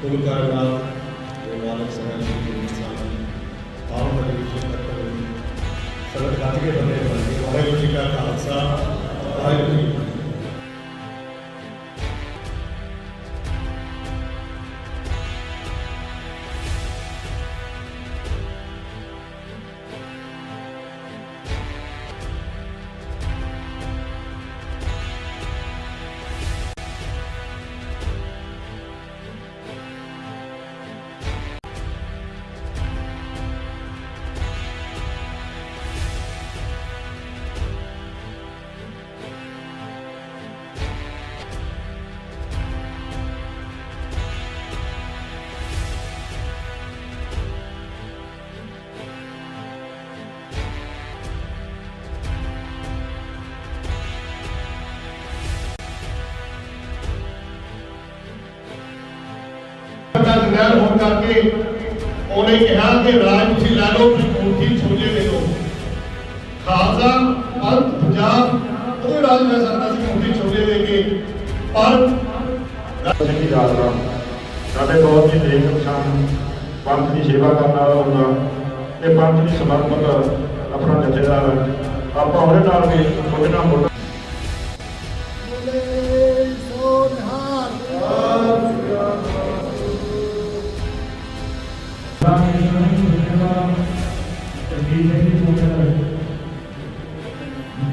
ਗੁਰੂ ਘਰ ਦਾ ਤੇ ਮਾਲਕ ਸਾਹਿਬ ਜੀ ਦੇ ਇਨਸਾਨ ਆਉਣ ਦੇ ਵਿੱਚ ਤੱਕ ਸਰਵ ਗੱਜ ਕੇ ਬੰਦੇ ਬਣ ਗਏ ਵਾਹਿਗੁਰੂ ਜੀ ਕਾ ਖਾਲਸਾ, ਵਾਹਿਗੁਰੂ ਜੀ ਕਰਕੇ ਉਹਨੇ ਕਿਹਾ ਕਿ ਰਾਜ ਤੁਸੀਂ ਲੈ ਲਓ ਮੁੱਠੀ ਛੋਲੇ ਦੇ ਦਿਓ। ਖਾਲਸਾ ਪੰਥ ਪੰਜਾਬ, ਉਹ ਰਾਜ ਲੈ ਸਕਦਾ ਸੀ ਮੁੱਠੀ ਛੋਲੇ ਦੇ ਕੇ, ਪਰ ਸਿੰਘ ਦੀ ਯਾਤਰਾ ਸਾਡੇ ਬਹੁਤ ਹੀ ਦੇਖ ਪਛਾਣ ਪੰਥ ਦੀ ਸੇਵਾ ਕਰਨ ਵਾਲਾ ਹੁੰਦਾ। ਤੇ ਪੰਥ ਦੀ ਸਮਰਪਿਤ ਆਪਣਾ ਜਥੇਦਾਰ ਆਪਾਂ ਉਹਦੇ ਨਾਲ ਵੀ ਉਹਦੇ ਨਾਲ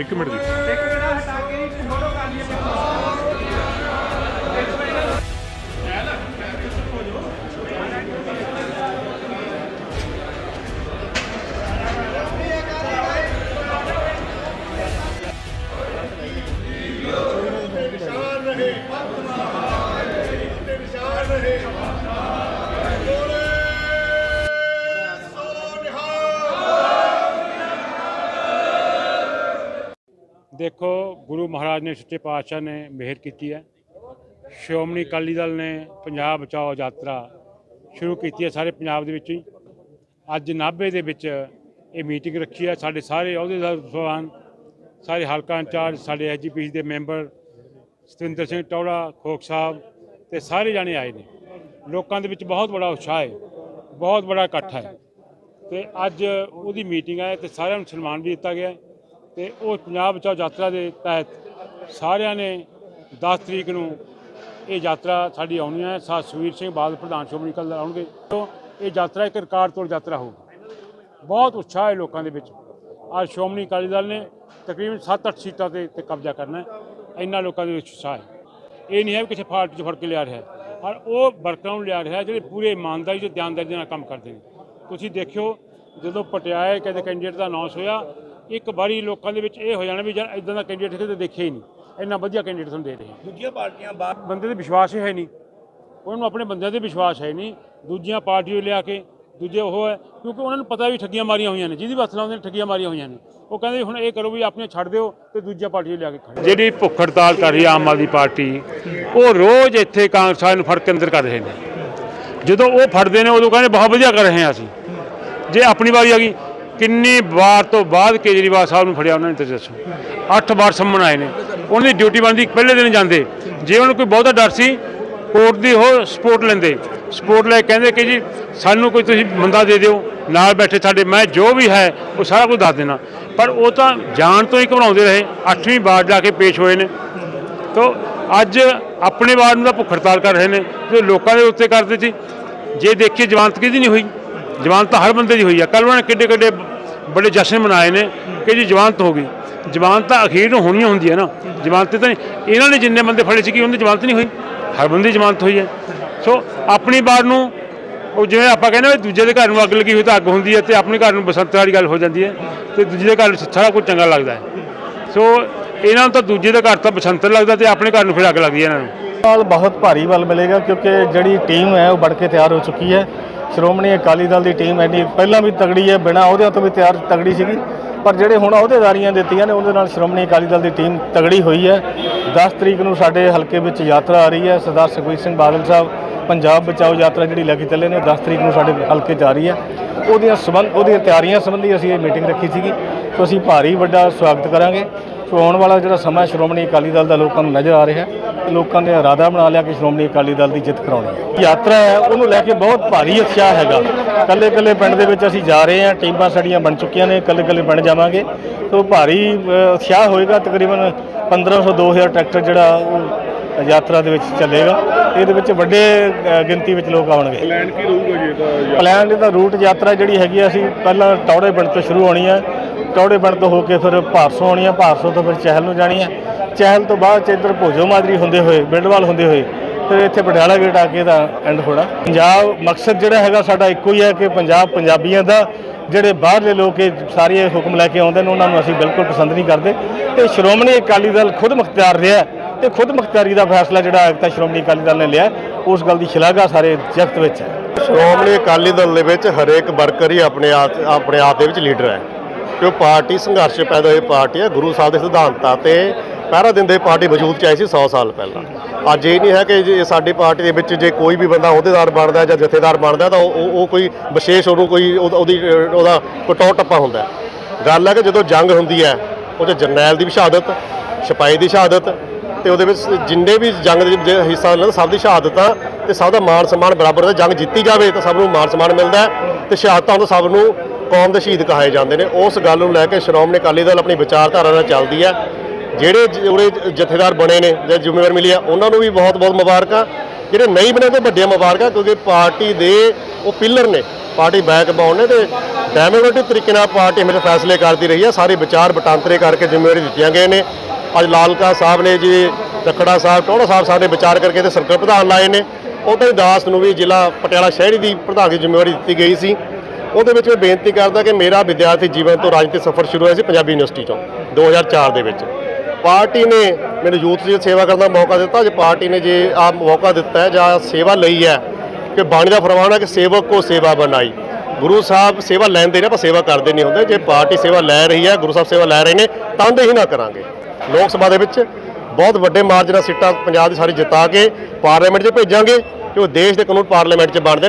ਇੱਕ ਮਿੰਟ ਦੀ ਇੱਕ ਮਿੰਟ ਹਟਾ ਕੇ ਫੋਟੋ ਕਰ ਲਈਏ। ਦੇਖੋ, ਗੁਰੂ ਮਹਾਰਾਜ ਨੇ ਸੱਚੇ ਪਾਤਸ਼ਾਹ ਨੇ ਮਿਹਰ ਕੀਤੀ ਹੈ। ਸ਼੍ਰੋਮਣੀ ਅਕਾਲੀ ਦਲ ਨੇ ਪੰਜਾਬ ਬਚਾਓ ਯਾਤਰਾ ਸ਼ੁਰੂ ਕੀਤੀ ਹੈ ਸਾਰੇ ਪੰਜਾਬ ਦੇ ਵਿੱਚ ਹੀ। ਅੱਜ ਨਾਭੇ ਦੇ ਵਿੱਚ ਇਹ ਮੀਟਿੰਗ ਰੱਖੀ ਹੈ। ਸਾਡੇ ਸਾਰੇ ਅਹੁਦੇਦਾਰ ਸਵਾਨ, ਸਾਰੇ ਹਲਕਾ ਇੰਚਾਰਜ, ਸਾਡੇ ਐਜੀਪੀਸੀ ਦੇ ਮੈਂਬਰ, ਸਤਿੰਦਰ ਸਿੰਘ ਟੌੜਾ ਖੋਖ ਸਾਹਿਬ ਤੇ ਸਾਰੇ ਜਾਣੇ ਆਏ ਨੇ। ਲੋਕਾਂ ਦੇ ਵਿੱਚ ਬਹੁਤ ਬੜਾ ਉਤਸ਼ਾਹ ਹੈ, ਬਹੁਤ ਬੜਾ ਇਕੱਠ ਹੈ। ਤੇ ਅੱਜ ਉਹਦੀ ਮੀਟਿੰਗ ਹੈ ਤੇ ਸਾਰਿਆਂ ਨੂੰ ਸਨਮਾਨ ਵੀ ਦਿੱਤਾ ਗਿਆ ਤੇ ਉਹ ਪੰਜਾਬ ਬਚਾਓ ਯਾਤਰਾ ਦੇ ਤਹਿਤ ਸਾਰਿਆਂ ਨੇ 10 ਤਰੀਕ ਨੂੰ ਇਹ ਯਾਤਰਾ ਸਾਡੀ ਆਉਣੀ ਹੈ। ਸਾ ਸੁਖਬੀਰ ਸਿੰਘ ਬਾਦਲ, ਪ੍ਰਧਾਨ ਸ਼੍ਰੋਮਣੀ ਅਕਾਲੀ ਦਲ ਆਉਣਗੇ। ਤੋਂ ਇਹ ਯਾਤਰਾ ਇੱਕ ਰਿਕਾਰਡ ਤੋੜ ਯਾਤਰਾ ਹੋਊਗੀ ਬਹੁਤ ਉਤਸ਼ਾਹ ਹੈ ਲੋਕਾਂ ਦੇ ਵਿੱਚ। ਅੱਜ ਸ਼੍ਰੋਮਣੀ ਅਕਾਲੀ ਦਲ ਨੇ ਤਕਰੀਬਨ 7-8 ਸੀਟਾਂ ਤੇ ਤੇ ਕਬਜ਼ਾ ਕਰਨਾ ਹੈ। ਇੰਨਾ ਲੋਕਾਂ ਦੇ ਵਿੱਚ ਉਤਸ਼ਾਹ ਹੈ। ਇਹ ਨਹੀਂ ਹੈ ਵੀ ਕਿਸੇ ਪਾਰਟੀ 'ਚ ਫੜ ਕੇ ਲਿਆ ਰਿਹਾ ਪਰ ਉਹ ਵਰਕਰਾਂ ਨੂੰ ਲਿਆ ਰਿਹਾ ਜਿਹੜੇ ਪੂਰੇ ਇਮਾਨਦਾਰੀ ਤੇ ਧਿਆਨਦਾਰੀ ਨਾਲ ਕੰਮ ਕਰਦੇ ਨੇ। ਤੁਸੀਂ ਦੇਖਿਓ ਜਦੋਂ ਪਟਿਆਲੇ ਕਦੇ ਕੈਂਡੀਡੇਟ ਦਾ ਅਨਾਉਂਸ ਹੋਇਆ ਇੱਕ ਵਾਰੀ ਲੋਕਾਂ ਦੇ ਵਿੱਚ ਇਹ ਹੋ ਜਾਣਾ ਵੀ ਯਾਰ ਇਦਾਂ ਦਾ ਕੈਂਡੀਡੇਟ ਕਿਤੇ ਦੇਖਿਆ ਹੀ ਨਹੀਂ। ਇੰਨਾ ਵਧੀਆ ਕੈਂਡੀਡੇਟ ਤੁਹਾਨੂੰ ਦੇ ਰਹੇ। ਦੂਜੀਆਂ ਪਾਰਟੀਆਂ ਬਾਹਰ ਬੰਦੇ ਤੇ ਵਿਸ਼ਵਾਸ ਹੀ ਹੈ ਨਹੀਂ। ਉਹਨਾਂ ਨੂੰ ਆਪਣੇ ਬੰਦਿਆਂ ਤੇ ਵਿਸ਼ਵਾਸ ਹੈ ਨਹੀਂ। ਦੂਜੀਆਂ ਪਾਰਟੀਆਂ ਲਿਆ ਕੇ ਦੂਜੇ ਉਹ ਹੈ ਕਿਉਂਕਿ ਉਹਨਾਂ ਨੂੰ ਪਤਾ ਵੀ ਠੱਗੀਆਂ ਮਾਰੀਆਂ ਹੋਈਆਂ ਨੇ। ਜਿਹਦੀ ਹੱਥ ਲਾਉਂਦੇ ਨੇ ਠੱਗੀਆਂ ਮਾਰੀਆਂ ਹੋਈਆਂ ਨੇ। ਉਹ ਕਹਿੰਦੇ ਹੁਣ ਇਹ ਕਰੋ ਵੀ ਆਪਣੀਆਂ ਛੱਡ ਦਿਓ ਤੇ ਦੂਜੀਆਂ ਪਾਰਟੀਆਂ ਲਿਆ ਕੇ ਖੜੋ ਜਿਹੜੀ ਭੁੱਖ ਹੜਤਾਲ ਕਰ ਰਹੀ ਹੈ ਆਮ ਆਦਮੀ ਪਾਰਟੀ ਉਹ ਰੋਜ਼ ਇੱਥੇ ਕਾਂਗਰਸ ਵਾਲਿਆਂ ਨੂੰ ਫੜ ਕੇ ਅੰਦਰ ਕਰ ਰਹੇ ਨੇ। ਜਦੋਂ ਉਹ ਫੜਦੇ ਨੇ ਉਦੋਂ ਕਹਿੰਦੇ ਬਹੁਤ ਵਧੀਆ ਕਰ ਰਹੇ ਹਾਂ ਅਸੀਂ। ਜੇ ਆਪਣੀ ਵਾਰੀ ਆ ਗਈ ਕਿੰਨੀ ਵਾਰ ਤੋਂ ਬਾਅਦ ਕੇਜਰੀਵਾਲ ਸਾਹਿਬ ਨੂੰ ਫੜਿਆ ਉਹਨਾਂ ਨੇ ਤੁਸੀਂ ਦੱਸੋ। ਅੱਠ ਵਾਰ ਸੰਮਨ ਆਏ ਨੇ। ਉਹਨਾਂ ਦੀ ਡਿਊਟੀ ਬਣਦੀ, ਪਹਿਲੇ ਦਿਨ ਜਾਂਦੇ। ਜੇ ਉਹਨਾਂ ਨੂੰ ਕੋਈ ਬਹੁਤਾ ਡਰ ਸੀ, ਕੋਰਟ ਦੀ ਉਹ ਸਪੋਰਟ ਲੈਂਦੇ। ਸਪੋਰਟ ਲੈ ਕੇ ਕਹਿੰਦੇ ਕਿ ਜੀ, ਸਾਨੂੰ ਕੋਈ ਤੁਸੀਂ ਬੰਦਾ ਦੇ ਦਿਓ, ਨਾਲ ਬੈਠੇ ਸਾਡੇ, ਮੈਂ ਜੋ ਵੀ ਹੈ, ਉਹ ਸਾਰਾ ਕੁਝ ਦੱਸ ਦੇਣਾ। ਪਰ ਉਹ ਤਾਂ ਜਾਣ ਤੋਂ ਹੀ ਘਬਰਾਉਂਦੇ ਰਹੇ। ਅੱਠਵੀਂ ਵਾਰ ਜਾ ਕੇ ਪੇਸ਼ ਹੋਏ ਨੇ। ਤੋ ਅੱਜ ਆਪਣੇ ਵਾਰ ਨੂੰ ਤਾਂ ਭੁੱਖ ਹੜਤਾਲ ਕਰ ਰਹੇ ਨੇ। ਜੋ ਲੋਕਾਂ ਦੇ ਉੱਤੇ ਕਰਦੇ ਸੀ। ਜੇ ਦੇਖੀਏ ਜਵਾਨਤ ਕਿਹਦੀ ਨਹੀਂ ਹੋਈ। ਜਵਾਨਤ ਤਾਂ ਹਰ ਬੰਦੇ ਦੀ ਹੋਈ ਆ। ਕੱਲ ਉਹਨਾਂ ਨੇ ਕਿੱਡੇ ਕਿੱਡੇ ਬੜੇ ਜਸ਼ਨ ਮਨਾਏ ਨੇ ਕਿ ਜੀ ਜਵਾਨਤ ਹੋ ਗਈ। ਜਵਾਨਤ ਤਾਂ ਅਖੀਰ ਨੂੰ ਹੋਣੀ ਹੁੰਦੀ ਹੈ ਨਾ। ਜਵਾਨਤ ਤਾਂ ਨਹੀਂ। ਇਹਨਾਂ ਨੇ ਜਿੰਨੇ ਬੰਦੇ ਫੜੇ ਸੀ ਕਿ ਉਹਨਾਂ ਦੀ ਜਵਾਨਤ ਨਹੀਂ ਹੋਈ? ਹਰ ਬੰਦੇ ਦੀ ਜਵਾਨਤ ਹੋਈ ਹੈ। ਸੋ ਆਪਣੀ ਵਾਰ ਨੂੰ ਉਹ ਜਿਵੇਂ ਆਪਾਂ ਕਹਿੰਦੇ ਵੀ ਦੂਜੇ ਦੇ ਘਰ ਨੂੰ ਅੱਗ ਲੱਗੀ ਹੋਈ ਤਾਂ ਅੱਗ ਹੁੰਦੀ ਹੈ ਤੇ ਆਪਣੇ ਘਰ ਨੂੰ ਬਸੰਤ ਵਾਲੀ ਗੱਲ ਹੋ ਜਾਂਦੀ ਹੈ ਤੇ ਦੂਜੇ ਦੇ ਘਰ ਸਾਰਾ ਕੁਝ ਚੰਗਾ ਲੱਗਦਾ ਹੈ। ਸੋ ਇਹਨਾਂ ਨੂੰ ਤਾਂ ਦੂਜੇ ਦੇ ਘਰ ਤਾਂ ਬਸੰਤ ਲੱਗਦਾ ਤੇ ਆਪਣੇ ਘਰ ਨੂੰ ਫਿਰ ਅੱਗ ਲੱਗਦੀ ਹੈ ਇਹਨਾਂ ਨੂੰ। ਨਾਲ ਬਹੁਤ ਭਾਰੀ ਵੱਲ ਮਿਲੇਗਾ ਕਿਉਂਕਿ ਜਿਹੜੀ ਟੀਮ ਹੈ ਉਹ ਬੜ ਕੇ ਤਿਆਰ ਹੋ ਚੁੱਕੀ ਹੈ। ਸ਼੍ਰੋਮਣੀ ਅਕਾਲੀ ਦਲ ਦੀ ਟੀਮ ਐਨੀ ਪਹਿਲਾਂ ਵੀ ਤਗੜੀ ਹੈ, ਬਿਨਾਂ ਅਹੁਦਿਆਂ ਤੋਂ ਵੀ ਤਿਆਰ ਤਗੜੀ ਸੀਗੀ। ਪਰ ਜਿਹੜੇ ਹੁਣ ਅਹੁਦੇਦਾਰੀਆਂ ਦਿੱਤੀਆਂ ਨੇ, ਉਹਦੇ ਨਾਲ ਸ਼੍ਰੋਮਣੀ ਅਕਾਲੀ ਦਲ ਦੀ ਟੀਮ ਤਗੜੀ ਹੋਈ ਹੈ। 10 ਤਰੀਕ ਨੂੰ ਸਾਡੇ ਹਲਕੇ ਵਿੱਚ ਯਾਤਰਾ ਆ ਰਹੀ ਹੈ। ਸਰਦਾਰ ਸੁਖਬੀਰ ਸਿੰਘ ਬਾਦਲ ਸਾਹਿਬ ਪੰਜਾਬ ਬਚਾਓ ਯਾਤਰਾ ਜਿਹੜੀ ਲੈ ਕੇ ਚੱਲੇ ਨੇ, ਉਹ 10 ਤਰੀਕ ਨੂੰ ਸਾਡੇ ਹਲਕੇ 'ਚ ਆ ਰਹੀ ਹੈ। ਉਹਦੀਆਂ ਸਬੰਧ, ਉਹਦੀਆਂ ਤਿਆਰੀਆਂ ਸੰਬੰਧੀ ਅਸੀਂ ਇਹ ਮੀਟਿੰਗ ਰੱਖੀ ਸੀਗੀ। ਸੋ ਅਸੀਂ ਭਾਰੀ ਵੱਡਾ ਸਵਾਗਤ ਕਰਾਂਗੇ। ਸੋ ਆਉਣ ਵਾਲਾ ਜਿਹੜਾ ਸਮਾਂ ਸ਼੍ਰੋਮਣੀ ਅਕਾਲੀ ਦਲ ਦਾ ਲੋਕਾਂ ਨੂੰ ਨਜ਼ਰ ਆ ਰਿਹਾ ਹੈ। ਲੋਕਾਂ ਨੇ ਇਰਾਦਾ ਬਣਾ ਲਿਆ ਕਿ ਸ਼੍ਰੋਮਣੀ ਅਕਾਲੀ ਦਲ ਦੀ ਜਿੱਤ ਕਰਾਉਣੀ ਹੈ। ਯਾਤਰਾ ਹੈ ਉਹਨੂੰ ਲੈ ਕੇ ਬਹੁਤ ਭਾਰੀ ਉਤਸ਼ਾਹ ਹੈਗਾ। ਕੱਲੇ ਕੱਲੇ ਪਿੰਡ ਦੇ ਵਿੱਚ ਅਸੀਂ ਜਾ ਰਹੇ ਹਾਂ ਟੀਮਾਂ ਸਾਡੀਆਂ ਬਣ ਚੁੱਕੀਆਂ ਨੇ ਕੱਲੇ ਕੱਲੇ ਪਿੰਡ ਜਾਵਾਂਗੇ ਸੋ ਭਾਰੀ ਉਤਸ਼ਾਹ ਹੋਏਗਾ ਤਕਰੀਬਨ 1500 2000 ਟਰੈਕਟਰ ਜਿਹੜਾ ਉਹ ਯਾਤਰਾ ਦੇ ਵਿੱਚ ਚੱਲੇਗਾ। ਇਹਦੇ ਵਿੱਚ ਵੱਡੇ ਗਿਣਤੀ ਵਿੱਚ ਲੋਕ ਆਉਣਗੇ। ਪਲਾਨ ਕੀ ਰਹੂਗਾ ਜੀ ਇਹਦਾ ਪਲਾਨ ਇਹਦਾ ਰੂਟ ਯਾਤਰਾ ਜਿਹੜੀ ਹੈਗੀ ਅਸੀਂ ਪਹਿਲਾਂ ਟੌੜੇ ਪਿੰਡ ਤੋਂ ਸ਼ੁਰੂ ਹੋਣੀ ਹੈ ਟੌੜੇ ਪਿੰਡ ਤੋਂ ਹੋ ਕੇ ਫਿਰ ਭਾਰਸੋਂ ਆਉਣੀ ਹੈ ਭਾਰਸੋਂ ਤੋਂ ਫਿਰ ਚਹਿਲ ਨੂੰ ਜਾਣੀ ਹੈ ਚਹਿਲ ਤੋਂ ਬਾਅਦ ਚ ਇੱਧਰ ਭੋਜੋ ਮਾਦਰੀ ਹੁੰਦੇ ਹੋਏ, ਬਿੰਡਵਾਲ ਹੁੰਦੇ ਹੋਏ ਫਿਰ ਇੱਥੇ ਪਟਿਆਲਾ ਗੇਟ ਆ ਕੇ ਇਹਦਾ ਐਂਡ ਹੋਣਾ। ਪੰਜਾਬ ਮਕਸਦ ਜਿਹੜਾ ਹੈਗਾ ਸਾਡਾ ਇੱਕੋ ਹੀ ਹੈ ਕਿ ਪੰਜਾਬ ਪੰਜਾਬੀਆਂ ਦਾ, ਜਿਹੜੇ ਬਾਹਰਲੇ ਲੋਕ ਇਹ ਸਾਰੇ ਹੁਕਮ ਲੈ ਕੇ ਆਉਂਦੇ ਨੇ, ਉਹਨਾਂ ਨੂੰ ਅਸੀਂ ਬਿਲਕੁਲ ਪਸੰਦ ਨਹੀਂ ਕਰਦੇ। ਤੇ ਸ਼੍ਰੋਮਣੀ ਅਕਾਲੀ ਦਲ ਖੁਦ ਮੁਖਤਿਆਰ ਰਿਹਾ ਤੇ ਖੁਦ ਮੁਖਤਿਆਰੀ ਦਾ ਫੈਸਲਾ ਜਿਹੜਾ ਅੱਜ ਤੱਕ ਸ਼੍ਰੋਮਣੀ ਅਕਾਲੀ ਦਲ ਨੇ ਲਿਆ ਉਸ ਗੱਲ ਦੀ ਸ਼ਲਾਘਾ ਸਾਰੇ ਜਗਤ ਵਿੱਚ ਹੈ। ਸ਼੍ਰੋਮਣੀ ਅਕਾਲੀ ਦਲ ਦੇ ਵਿੱਚ ਹਰੇਕ ਵਰਕਰ ਹੀ ਆਪਣੇ ਆਪ ਆਪਣੇ ਆਪ ਦੇ ਵਿੱਚ ਲੀਡਰ ਹੈ ਕਿ ਉਹ ਪਾਰਟੀ ਸੰਘਰਸ਼ ਪੈਦਾ ਹੋਈ ਪਾਰਟੀ ਹੈ, ਗੁਰੂ ਸਾਹਿਬ ਦੇ ਸਿਧਾਂਤਾਂ ਤੇ ਪਹਿਰਾ ਦਿੰਦੇ ਪਾਰਟੀ ਵਜੂਦ ਚ ਆਈ ਸੀ 100 ਸਾਲ ਪਹਿਲਾਂ। ਅੱਜ ਇਹ ਨਹੀਂ ਹੈ ਕਿ ਜੇ ਸਾਡੀ ਪਾਰਟੀ ਦੇ ਵਿੱਚ ਜੇ ਕੋਈ ਵੀ ਬੰਦਾ ਅਹੁਦੇਦਾਰ ਬਣਦਾ ਜਾਂ ਜਥੇਦਾਰ ਬਣਦਾ ਤਾਂ ਉਹ ਉਹ- ਕੋਈ ਵਿਸ਼ੇਸ਼ ਉਹਨੂੰ ਕੋਈ ਉਹਦਾ- ਉਹਦੀ ਉਹਦਾ ਕਟੌ ਟੱਪਾ ਹੁੰਦਾ। ਗੱਲ ਹੈ ਕਿ ਜਦੋਂ ਜੰਗ ਹੁੰਦੀ ਹੈ, ਉਹ 'ਚ ਜਰਨੈਲ ਦੀ ਵੀ ਸ਼ਹਾਦਤ, ਸਿਪਾਹੀ ਦੀ ਸ਼ਹਾਦਤ ਤੇ ਉਹਦੇ ਵਿੱਚ ਜਿੰਨੇ ਵੀ ਜੰਗ ਦੇ ਵਿੱਚ ਹਿੱਸਾ ਲੈਣ ਸਭ ਦੀ ਸ਼ਹਾਦਤਾਂ ਤੇ ਸਭ ਦਾ ਮਾਣ ਸਨਮਾਨ ਬਰਾਬਰ ਦਾ ਜੰਗ ਜਿੱਤੀ ਜਾਵੇ ਤਾਂ ਸਭ ਨੂੰ ਮਾਣ ਸਨਮਾਨ ਮਿਲਦਾ ਹੈ ਤੇ ਸ਼ਹਾਦਤਾਂ ਤੋਂ ਸਭ ਨੂੰ ਕੌਮ ਦੇ ਸ਼ਹੀਦ ਕਹਾਏ ਜਾਂਦੇ ਨੇ। ਉਸ ਗੱਲ ਨੂੰ ਲੈ ਕੇ ਸ਼੍ਰੋਮਣੀ ਅਕਾਲੀ ਦਲ ਆਪਣੀ ਵਿਚਾਰਧਾਰਾ ਨਾਲ ਚੱਲਦੀ ਹੈ। ਜਿਹੜੇ ਉਰੇ ਜਥੇਦਾਰ ਬਣੇ ਨੇ ਜਾਂ ਜ਼ਿੰਮੇਵਾਰ ਮਿਲੀ ਆ, ਉਹਨਾਂ ਨੂੰ ਵੀ ਬਹੁਤ ਬਹੁਤ ਮੁਬਾਰਕਾਂ। ਜਿਹੜੇ ਨਹੀਂ ਬਣੇ ਤੇ ਵੱਡੀਆਂ ਮੁਬਾਰਕਾਂ, ਕਿਉਂਕਿ ਪਾਰਟੀ ਦੇ ਉਹ ਪਿੱਲਰ ਨੇ, ਪਾਰਟੀ ਬੈਕਬਾਉਨ ਨੇ ਤੇ ਡੈਮੋਕ੍ਰੈਟਿਕ ਤਰੀਕੇ ਨਾਲ ਪਾਰਟੀ ਹਮੇਸ਼ਾ ਫੈਸਲੇ ਕਰਦੀ ਰਹੀ ਹੈ ਸਾਰੇ ਵਿਚਾਰ ਵਟਾਂਤਰੇ ਕਰਕੇ ਜ਼ਿੰਮੇਵਾਰੀ ਦਿੱਤੀਆਂ ਗਏ ਨੇ। ਅੱਜ ਲਾਲਕਾ ਸਾਹਿਬ ਨੇ ਜੀ ਰਖੜਾ ਸਾਹਿਬ, ਟੋੜਾ ਸਾਹਿਬ ਸਾਡੇ ਵਿਚਾਰ ਕਰਕੇ ਤੇ ਸਰਕਲ ਪ੍ਰਧਾਨ ਲਾਏ ਨੇ। ਉਦੋਂ ਹੀ ਦਾਸ ਨੂੰ ਵੀ ਜ਼ਿਲ੍ਹਾ ਪਟਿਆਲਾ ਸ਼ਹਿਰੀ ਦੀ ਪ੍ਰਧਾਨ ਦੀ ਜ਼ਿੰਮੇਵਾਰੀ ਦਿੱਤੀ ਗਈ ਸੀ। ਉਹਦੇ ਵਿੱਚ ਮੈਂ ਬੇਨਤੀ ਕਰਦਾ ਕਿ ਮੇਰਾ ਵਿਦਿਆਰਥੀ ਜੀਵਨ ਤੋਂ ਰਾਜਨੀਤਿਕ ਸਫ਼ਰ ਸ਼ੁਰੂ ਹੋਇਆ ਸੀ ਪੰਜਾਬੀ ਯੂਨੀਵਰਸਿਟੀ ਚੋਂ 2004 ਦੇ ਵਿੱਚ। ਪਾਰਟੀ ਨੇ ਮੈਨੂੰ ਯੂਥ ਦੀ ਸੇਵਾ ਕਰਨ ਦਾ ਮੌਕਾ ਦਿੱਤਾ। ਜੇ ਪਾਰਟੀ ਨੇ ਜੇ ਆ ਮੌਕਾ ਦਿੱਤਾ ਹੈ ਜਾਂ ਸੇਵਾ ਲਈ ਹੈ ਕਿ ਬਾਣੀ ਦਾ ਫਰਮਾਨ ਹੈ ਕਿ ਸੇਵਕ ਕੋ ਸੇਵਾ ਬਣਾਈ। ਗੁਰੂ ਸਾਹਿਬ ਸੇਵਾ ਲੈਂਦੇ ਨੇ ਪਰ ਸੇਵਾ ਕਰਦੇ ਨਹੀਂ ਹੁੰਦੇ। ਜੇ ਪਾਰਟੀ ਸੇਵਾ ਲੈ ਰਹੀ ਹੈ, ਗੁਰੂ ਸਾਹਿਬ ਸੇਵਾ ਲੈ ਰਹੇ ਨੇ ਤਾਂ ਦੇ ਹੀ ਨਾ ਕਰਾਂਗੇ। ਲੋਕ ਸਭਾ ਦੇ ਵਿੱਚ ਬਹੁਤ ਵੱਡੇ ਮਾਰਜਨ ਨਾਲ ਸੀਟਾਂ ਪੰਜਾਬ ਦੀ ਸਾਰੀ ਜਿਤਾ ਕੇ ਪਾਰਲੀਮੈਂਟ 'ਚ ਭੇਜਾਂਗੇ ਕਿ ਉਹ ਦੇਸ਼ ਦੇ ਕਾਨੂੰਨ ਪਾਰਲੀਮੈਂਟ 'ਚ ਬਣਦੇ ਨੇ।